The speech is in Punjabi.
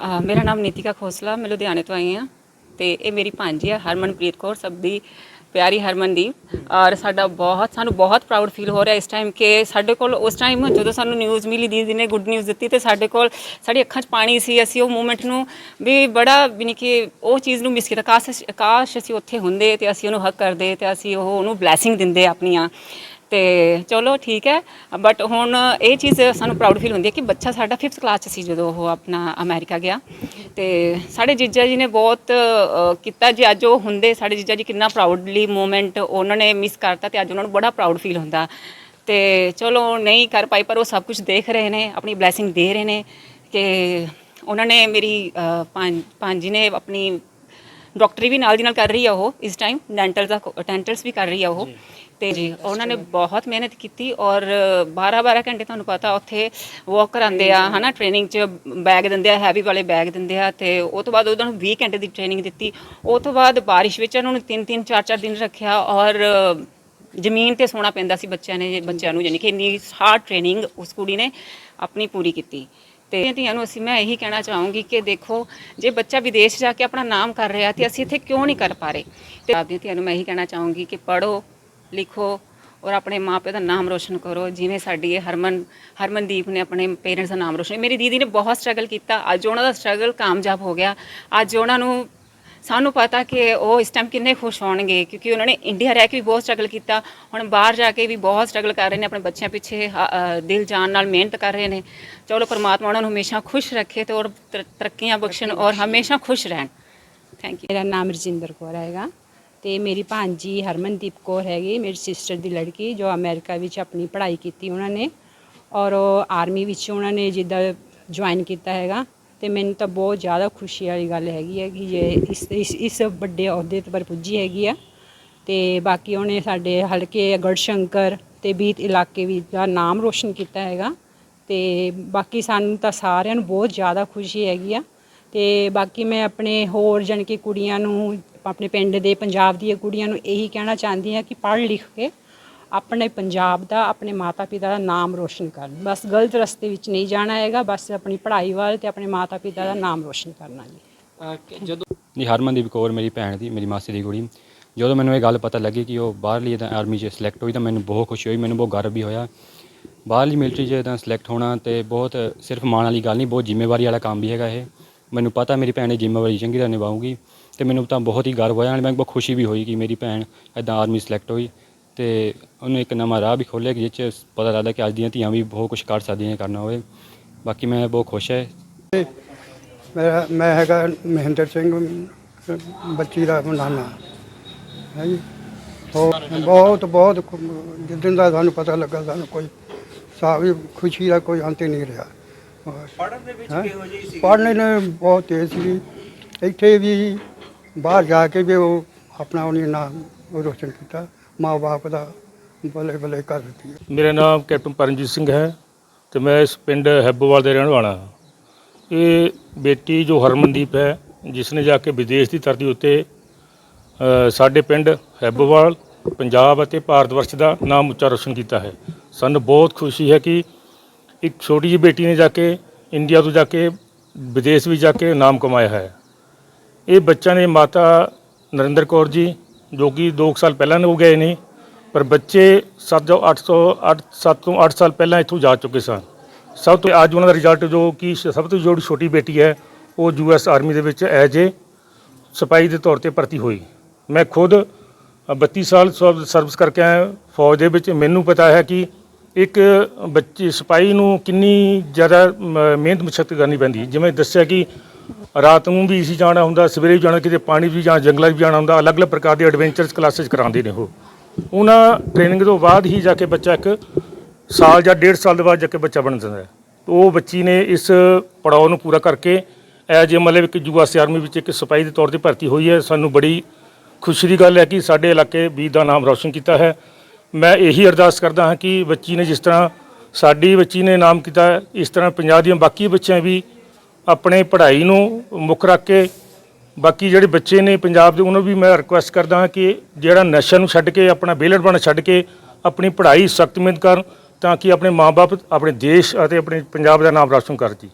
ਅਹ, ਮੇਰਾ ਨਾਮ ਨੀਤਿਕਾ ਖੋਸਲਾ, ਮੈਂ ਲੁਧਿਆਣੇ ਤੋਂ ਆਈ ਹਾਂ ਤੇ ਇਹ ਮੇਰੀ ਭਾਂਜੀ ਹੈ ਹਰਮਨਪ੍ਰੀਤ ਕੌਰ, ਸਭ ਦੀ ਪਿਆਰੀ ਹਰਮਨਦੀਪ। ਔਰ ਸਾਡਾ ਬਹੁਤ, ਸਾਨੂੰ ਬਹੁਤ ਪ੍ਰਾਊਡ ਫੀਲ ਹੋ ਰਿਹਾ ਇਸ ਟਾਈਮ ਕਿ ਸਾਡੇ ਕੋਲ ਉਸ ਟਾਈਮ ਜਦੋਂ ਸਾਨੂੰ ਨਿਊਜ਼ ਮਿਲੀ, ਦੀਦੀ ਨੇ ਗੁੱਡ ਨਿਊਜ਼ ਦਿੱਤੀ ਤੇ ਸਾਡੇ ਕੋਲ ਸਾਡੀ ਅੱਖਾਂ 'ਚ ਪਾਣੀ ਸੀ। ਅਸੀਂ ਉਹ ਮੂਮੈਂਟ ਨੂੰ ਵੀ ਬੜਾ ਯਾਨੀ ਕਿ ਉਹ ਚੀਜ਼ ਨੂੰ ਮਿਸ ਕੀਤਾ। ਕਾਸ਼ ਅਸੀਂ- ਕਾਸ਼ ਅਸੀਂ ਉੱਥੇ ਹੁੰਦੇ ਤੇ ਅਸੀਂ ਉਹਨੂੰ ਹੱਕ ਕਰਦੇ ਤੇ ਅਸੀਂ ਉਹ ਉਹਨੂੰ ਬਲੇਸਿੰਗ ਦਿੰਦੇ ਆਪਣੀਆਂ। ਤੇ ਚਲੋ ਠੀਕ ਹੈ ਬਟ ਹੁਣ ਇਹ ਚੀਜ਼ ਸਾਨੂੰ ਪ੍ਰਾਊਡ ਫੀਲ ਹੁੰਦੀ ਹੈ ਕਿ ਬੱਚਾ ਸਾਡਾ 5th ਕਲਾਸ 'ਚ ਸੀ ਜਦੋਂ ਉਹ ਆਪਣਾ ਅਮਰੀਕਾ ਗਿਆ। ਤੇ ਸਾਡੇ ਜੀਜਾ ਜੀ ਨੇ ਬਹੁਤ ਅ, ਕੀਤਾ ਜੇ ਅੱਜ ਉਹ ਹੁੰਦੇ ਸਾਡੇ ਜੀਜਾ ਜੀ ਕਿੰਨਾ ਪ੍ਰਾਊਡਲੀ ਮੂਮੈਂਟ ਉਹਨਾਂ ਨੇ ਮਿਸ ਕਰਤਾ ਤੇ ਅੱਜ ਉਹਨਾਂ ਨੂੰ ਬੜਾ ਪ੍ਰਾਊਡ ਫੀਲ ਹੁੰਦਾ। ਤੇ ਚਲੋ ਨਹੀਂ ਕਰ ਪਾਈ ਪਰ ਉਹ ਸਭ ਕੁਝ ਦੇਖ ਰਹੇ ਨੇ ਆਪਣੀ ਬਲੇਸਿੰਗ ਦੇ ਰਹੇ ਨੇ ਕਿ ਉਹਨਾਂ ਨੇ ਮੇਰੀ ਅ, ਭਾਣ ਭਾਂਜੀ ਨੇ ਆਪਣੀ ਡਾਕਟਰੀ ਵੀ ਨਾਲ ਦੀ ਨਾਲ ਕਰ ਰਹੀ ਆ ਉਹ ਇਸ ਟਾਈਮ ਡੈਂਟਲ ਦਾ ਡੈਂਟਲਸ ਵੀ ਕਰ ਰਹੀ ਆ ਉਹ। ਤੇ ਜੀ ਉਹਨਾਂ ਨੇ ਬਹੁਤ ਮਿਹਨਤ ਕੀਤੀ ਔਰ 12 12 ਘੰਟੇ ਤੁਹਾਨੂੰ ਪਤਾ ਉੱਥੇ ਵਾਕ ਕਰਾਉਂਦੇ ਆ ਹਨਾ ਟ੍ਰੇਨਿੰਗ 'ਚ ਬੈਗ ਦਿੰਦੇ ਆ ਹੈਵੀ ਵਾਲੇ ਬੈਗ ਦਿੰਦੇ ਆ ਤੇ ਉਹ ਤੋਂ ਬਾਅਦ ਉਹਨਾਂ ਨੂੰ 20 ਘੰਟੇ ਦੀ ਟ੍ਰੇਨਿੰਗ ਦਿੱਤੀ। ਉਹ ਤੋਂ ਬਾਅਦ ਬਾਰਿਸ਼ ਵਿੱਚ ਉਹਨਾਂ ਨੂੰ 3 3 4 4 ਦਿਨ ਰੱਖਿਆ ਔਰ ਜ਼ਮੀਨ ਤੇ ਸੋਣਾ ਪੈਂਦਾ ਸੀ ਬੱਚਿਆਂ ਨੇ ਬੱਚਿਆਂ ਨੂੰ ਯਾਨੀ ਕਿ ਇੰਨੀ ਹਾਰਡ ਟ੍ਰੇਨਿੰਗ ਉਸ ਕੁੜੀ ਨੇ ਆਪਣੀ ਪੂਰੀ ਕੀਤੀ। ਤੇ ਧੀਆਂ ਨੂੰ ਅਸੀਂ ਮੈਂ ਇਹੀ ਕਹਿਣਾ ਚਾਹੂੰਗੀ ਕਿ ਦੇਖੋ, ਜੇ ਬੱਚਾ ਵਿਦੇਸ਼ ਜਾ ਕੇ ਆਪਣਾ ਨਾਮ ਕਰ ਰਿਹਾ ਤੇ ਅਸੀਂ ਇੱਥੇ ਕਿਉਂ ਨਹੀਂ ਕਰ ਪਾ ਰਹੇ? ਤੇ ਆਪਦੀਆਂ ਧੀਆਂ ਨੂੰ ਮੈਂ ਇਹੀ ਕਹਿਣਾ ਚਾਹੂੰਗੀ ਕਿ ਪੜੋ ਲਿਖੋ ਔਰ ਆਪਣੇ ਮਾਪੇ ਦਾ ਨਾਮ ਰੋਸ਼ਨ ਕਰੋ, ਜਿਵੇਂ ਸਾਡੀ ਇਹ ਹਰਮਨ, ਹਰਮਨਦੀਪ ਨੇ ਆਪਣੇ ਪੇਰੈਂਟਸ ਦਾ ਨਾਮ ਰੋਸ਼ਨ, ਮੇਰੀ ਦੀਦੀ ਨੇ ਬਹੁਤ ਸਟਰਗਲ ਕੀਤਾ, ਅੱਜ ਉਹਨਾਂ ਦਾ ਸਟਰਗਲ ਕਾਮਯਾਬ ਹੋ ਗਿਆ, ਅੱਜ ਉਹਨਾਂ ਨੂੰ ਸਾਨੂੰ ਪਤਾ ਕਿ ਉਹ ਇਸ ਟਾਈਮ ਕਿੰਨੇ ਖੁਸ਼ ਹੋਣਗੇ, ਕਿਉਂਕਿ ਉਹਨਾਂ ਨੇ ਇੰਡੀਆ ਰਹਿ ਕੇ ਵੀ ਬਹੁਤ ਸਟਰਗਲ ਕੀਤਾ, ਹੁਣ ਬਾਹਰ ਜਾ ਕੇ ਵੀ ਬਹੁਤ ਸਟਰਗਲ ਕਰ ਰਹੇ ਨੇ, ਆਪਣੇ ਬੱਚਿਆਂ ਪਿੱਛੇ ਹ- ਦਿਲ ਜਾਨ ਨਾਲ ਮਿਹਨਤ ਕਰ ਰਹੇ ਨੇ। ਚਲੋ ਪਰਮਾਤਮਾ ਉਹਨਾਂ ਨੂੰ ਹਮੇਸ਼ਾ ਖੁਸ਼ ਰੱਖੇ ਤੇ ਔਰ ਤਰ- ਤਰੱਕੀਆਂ ਬਖਸ਼ਣ ਔਰ ਹਮੇਸ਼ਾ ਖੁਸ਼ ਰਹਿਣ। ਥੈਂਕ ਯੂ ਮੇਰਾ ਨਾਮ ਰਜਿੰਦਰ ਕੌਰ ਹੈਗਾ ਤੇ ਮੇਰੀ ਭਾਂਜੀ ਹਰਮਨਦੀਪ ਕੌਰ ਹੈਗੀ, ਮੇਰੀ ਸਿਸਟਰ ਦੀ ਲੜਕੀ ਜੋ ਅਮਰੀਕਾ ਵਿੱਚ ਆਪਣੀ ਪੜ੍ਹਾਈ ਕੀਤੀ ਉਹਨਾਂ ਨੇ ਔਰ ਉਹ ਆਰਮੀ ਵਿੱਚ ਉਹਨਾਂ ਨੇ ਜਿੱਦਾਂ ਜੁਆਇਨ ਕੀਤਾ ਹੈਗਾ। ਤੇ ਮੈਨੂੰ ਤਾਂ ਬਹੁਤ ਜ਼ਿਆਦਾ ਖੁਸ਼ੀ ਵਾਲੀ ਗੱਲ ਹੈਗੀ ਹੈ ਕਿ ਜੇ ਇਸ ਇਸ ਇਸ ਵੱਡੇ ਅਹੁਦੇ ਤੇ ਪਰ ਪੁੱਜੀ ਹੈਗੀ ਆ। ਤੇ ਬਾਕੀ ਉਹਨੇ ਸਾਡੇ ਹਲਕੇ ਗੜਸ਼ੰਕਰ ਤੇ ਬੀਤ ਇਲਾਕੇ ਵੀ ਦਾ ਨਾਮ ਰੋਸ਼ਨ ਕੀਤਾ ਹੈਗਾ। ਤੇ ਬਾਕੀ ਸਾਨੂੰ ਤਾਂ ਸਾਰਿਆਂ ਨੂੰ ਬਹੁਤ ਜ਼ਿਆਦਾ ਖੁਸ਼ੀ ਹੈਗੀ ਆ। ਤੇ ਬਾਕੀ ਮੈਂ ਆਪਣੇ ਹੋਰ ਜਾਣੀ ਕਿ ਕੁੜੀਆਂ ਨੂੰ, ਆਪਣੇ ਪਿੰਡ ਦੇ ਪੰਜਾਬ ਦੀਆਂ ਕੁੜੀਆਂ ਨੂੰ ਇਹੀ ਕਹਿਣਾ ਚਾਹੁੰਦੀ ਹਾਂ ਕਿ ਪੜ੍ਹ ਲਿਖ ਕੇ ਆਪਣੇ ਪੰਜਾਬ ਦਾ ਆਪਣੇ ਮਾਤਾ ਪਿਤਾ ਦਾ ਨਾਮ ਰੋਸ਼ਨ ਕਰਨ। ਬਸ ਗਲਤ ਰਸਤੇ ਵਿੱਚ ਨਹੀਂ ਜਾਣਾ ਹੈਗਾ ਬਸ ਆਪਣੀ ਪੜ੍ਹਾਈ ਵੱਲ ਤੇ ਆਪਣੇ ਮਾਤਾ ਪਿਤਾ ਦਾ ਨਾਮ ਰੋਸ਼ਨ ਕਰਨਾ ਜੀ। ਜਦੋਂ ਜੀ ਹਰਮਨਦੀਪ ਕੌਰ ਮੇਰੀ ਭੈਣ ਦੀ ਮੇਰੀ ਮਾਸੀ ਦੀ ਕੁੜੀ। ਜਦੋਂ ਮੈਨੂੰ ਇਹ ਗੱਲ ਪਤਾ ਲੱਗੀ ਕਿ ਉਹ ਬਾਹਰਲੀ ਤਾਂ ਆਰਮੀ 'ਚ ਸਿਲੈਕਟ ਹੋਈ ਤਾਂ ਮੈਨੂੰ ਬਹੁਤ ਖੁਸ਼ੀ ਹੋਈ ਮੈਨੂੰ ਬਹੁਤ ਗਰਵ ਵੀ ਹੋਇਆ। ਬਾਹਰਲੀ ਮਿਲਟਰੀ 'ਚ ਤਾਂ ਸਿਲੈਕਟ ਹੋਣਾ ਤੇ ਬਹੁਤ ਸਿਰਫ ਮਾਣ ਵਾਲੀ ਗੱਲ ਨਹੀਂ ਬਹੁਤ ਜ਼ਿੰਮੇਵਾਰੀ ਵਾਲਾ ਕੰਮ ਵੀ ਹੈਗਾ ਇਹ। ਮੈਨੂੰ ਪਤਾ ਮੇਰੀ ਭੈਣ ਨੇ ਜ਼ਿੰਮੇਵਾਰੀ ਚੰਗੀ ਤਰ੍ਹਾਂ ਨਿਭਾਊਗੀ ਤੇ ਮੈਨੂੰ ਤਾਂ ਬਹੁਤ ਹੀ ਗਰਵ ਹੋਇਆ ਨਾਲ ਮੈਨੂੰ ਬਹੁਤ ਖੁਸ਼ੀ ਵੀ ਹੋਈ ਕਿ ਮੇਰੀ ਭੈਣ ਇਦਾਂ ਆਰਮੀ ਸਿਲੈਕਟ ਹੋਈ। ਤੇ ਉਹਨੇ ਇੱਕ ਨਵਾਂ ਰਾਹ ਵੀ ਖੋਲ੍ਹਿਆ ਕਿ ਜਿਸ 'ਚ ਪਤਾ ਲੱਗਦਾ ਕਿ ਅੱਜ ਦੀਆਂ ਧੀਆਂ ਵੀ ਬਹੁਤ ਕੁਝ ਕਰ ਸਕਦੀਆਂ ਕਰਨਾ ਹੋਵੇ। ਬਾਕੀ ਮੈਂ ਬਹੁਤ ਖੁਸ਼ ਹੈ। ਮੇਰਾ ਮੈਂ ਹੈਗਾ ਮਹਿੰਦਰ ਸਿੰਘ ਬੱਚੀ ਦਾ ਨਾਨਾ ਹੈ ਜੀ? ਹੋਰ ਬਹੁਤ ਬਹੁਤ ਜਿੱਦਣ ਦਾ ਸਾਨੂੰ ਪਤਾ ਲੱਗਾ ਸਾਨੂੰ ਕੋਈ ਸਾਹ ਵੀ ਖੁਸ਼ੀ ਦਾ ਕੋਈ ਅੰਤ ਹੀ ਨਹੀਂ ਰਿਹਾ। ਪੜਨ ਦੇ ਵਿੱਚ ਕਿਹੋ ਜਿਹੀ ਸੀ? ਪੜਨ ਨੇ ਬਹੁਤ ਤੇਜ਼ ਸੀ। ਇੱਥੇ ਵੀ ਬਾਹਰ ਜਾ ਕੇ ਵੀ ਉਹ ਆਪਣਾ ਉਹਨੇ ਨਾਮ ਰੋਸ਼ਨ ਕੀਤਾ। ਮਾਂ-ਬਾਪ ਦਾ ਬਲੇ ਬੱਲੇ ਕਰ ਦਿੱਤੀ ਮੇਰਾ ਨਾਮ ਕੈਪਟਨ ਪਰਮਜੀਤ ਸਿੰਘ ਹੈ ਤੇ ਮੈਂ ਇਸ ਪਿੰਡ ਹੈਬੋਵਾਲ ਦੇ ਰਹਿਣ ਵਾਲਾ ਹਾਂ। ਇਹ ਬੇਟੀ ਜੋ ਹਰਮਨਦੀਪ ਹੈ ਜਿਸ ਨੇ ਜਾ ਕੇ ਵਿਦੇਸ਼ ਦੀ ਧਰਤੀ ਉੱਤੇ ਸਾਡੇ ਪਿੰਡ ਹੈਬੋਵਾਲ, ਪੰਜਾਬ ਅਤੇ ਭਾਰਤ ਵਰਸ਼ ਦਾ ਨਾਮ ਉੱਚਾ ਰੋਸ਼ਨ ਕੀਤਾ ਹੈ। ਸਾਨੂੰ ਬਹੁਤ ਖੁਸ਼ੀ ਹੈ ਕਿ ਇੱਕ ਛੋਟੀ ਜਿਹੀ ਬੇਟੀ ਨੇ ਜਾ ਕੇ ਇੰਡੀਆ ਤੋਂ ਜਾ ਕੇ, ਵਿਦੇਸ਼ ਵੀ ਜਾ ਕੇ ਨਾਮ ਕਮਾਇਆ ਹੈ। ਇਹ ਬੱਚਾ ਨੇ ਮਾਤਾ ਨਰਿੰਦਰ ਕੌਰ ਜੀ ਜੋ ਕਿ 2 ਸਾਲ ਪਹਿਲਾਂ ਹੋ ਗਏ ਨੇ ਪਰ ਬੱਚੇ 7 ਜੋ 800 8 7 ਤੋਂ 8 ਸਾਲ ਪਹਿਲਾਂ ਇੱਥੋਂ ਜਾ ਚੁੱਕੇ ਸਨ। ਸਭ ਤੋਂ ਅੱਜ ਉਹਨਾਂ ਦਾ ਰਿਜ਼ਲਟ ਜੋ ਕਿ ਸਭ ਤੋਂ ਜਿਹੜੀ ਛੋਟੀ ਬੇਟੀ ਹੈ ਉਹ ਯੂ ਐਸ ਆਰਮੀ ਦੇ ਵਿੱਚ ਐਜ ਏ ਸਿਪਾਹੀ ਦੇ ਤੌਰ ਤੇ ਭਰਤੀ ਹੋਈ। ਮੈਂ ਖੁਦ ਅ, 32 ਸਾਲ ਸਰਵ- ਸਰਵਿਸ ਕਰਕੇ ਆਇਆ ਫੌਜ ਦੇ ਵਿੱਚ ਮੈਨੂੰ ਪਤਾ ਹੈ ਕਿ ਇੱਕ ਬੱਚੇ ਸਿਪਾਹੀ ਨੂੰ ਕਿੰਨੀ ਜ਼ਿਆਦਾ ਮ- ਮਿਹਨਤ ਮਸ਼ੱਕਤ ਕਰਨੀ ਪੈਂਦੀ ਜਿਵੇਂ ਦੱਸਿਆ ਕਿ ਰਾਤ ਨੂੰ ਵੀ ਅਸੀਂ ਜਾਣਾ ਹੁੰਦਾ, ਸਵੇਰੇ ਵੀ ਜਾਣਾ, ਕਿਤੇ ਪਾਣੀ ਵੀ ਜਾਂ ਜੰਗਲਾਂ 'ਚ ਵੀ ਜਾਣਾ ਹੁੰਦਾ, ਅਲੱਗ-ਅਲੱਗ ਪ੍ਰਕਾਰ ਦੇ ਐਡਵੈਂਚਰਸ ਕਲਾਸਿਸ ਕਰਾਉਂਦੇ ਨੇ ਉਹ। ਉਹਨਾਂ ਟ੍ਰੇਨਿੰਗ ਤੋਂ ਬਾਅਦ ਹੀ ਜਾ ਕੇ ਬੱਚਾ ਇੱਕ ਸਾਲ ਜਾਂ ਡੇਢ ਸਾਲ ਦੇ ਬਾਅਦ ਜਾ ਕੇ ਬੱਚਾ ਬਣ ਜਾਂਦਾ ਹੈ। ਉਹ ਬੱਚੀ ਨੇ ਇਸ ਪੜਾਅ ਨੂੰ ਪੂਰਾ ਕਰਕੇ ਐਜ ਏ ਮਤਲਬ ਇੱਕ ਯੂਐਸ ਆਰਮੀ ਵਿੱਚ ਇੱਕ ਸਿਪਾਹੀ ਦੇ ਤੌਰ ਤੇ ਭਰਤੀ ਹੋਈ ਹੈ। ਸਾਨੂੰ ਬੜੀ ਖੁਸ਼ੀ ਦੀ ਗੱਲ ਹੈ ਕਿ ਸਾਡੇ ਇਲਾਕੇ ਵੀ ਦਾ ਨਾਮ ਰੌਸ਼ਨ ਕੀਤਾ ਹੈ। ਮੈਂ ਇਹੀ ਅਰਦਾਸ ਕਰਦਾ ਹਾਂ ਕਿ ਬੱਚੀ ਨੇ ਜਿਸ ਤਰ੍ਹਾਂ ਸਾਡੀ ਬੱਚੀ ਨੇ ਨਾਮ ਕੀਤਾ, ਇਸ ਤਰ੍ਹਾਂ ਪੰਜਾਬ ਦੀਆਂ ਬਾਕੀ ਬੱਚਿਆਂ ਵੀ ਆਪਣੇ ਪੜ੍ਹਾਈ ਨੂੰ ਮੁੱਖ ਰੱਖ ਕੇ, ਬਾਕੀ ਜਿਹੜੇ ਬੱਚੇ ਨੇ ਪੰਜਾਬ ਦੇ, ਉਹਨਾਂ ਵੀ ਮੈਂ ਰਿਕੁਐਸਟ ਕਰਦਾ ਹਾਂ ਕਿ ਜਿਹੜਾ ਨਸ਼ਾ ਨੂੰ ਛੱਡ ਕੇ, ਆਪਣਾ ਬੇਲੜ ਬਣ ਛੱਡ ਕੇ ਆਪਣੀ ਪੜ੍ਹਾਈ ਸਖਤ ਮਿਹਨਤ ਕਰਨ, ਤਾਂ ਕਿ ਆਪਣੇ ਮਾਪੇ ਆਪਣੇ ਦੇਸ਼ ਅਤੇ ਆਪਣੇ ਪੰਜਾਬ ਦਾ ਨਾਮ ਰੌਸ਼ਨ ਕਰ ਜੀ।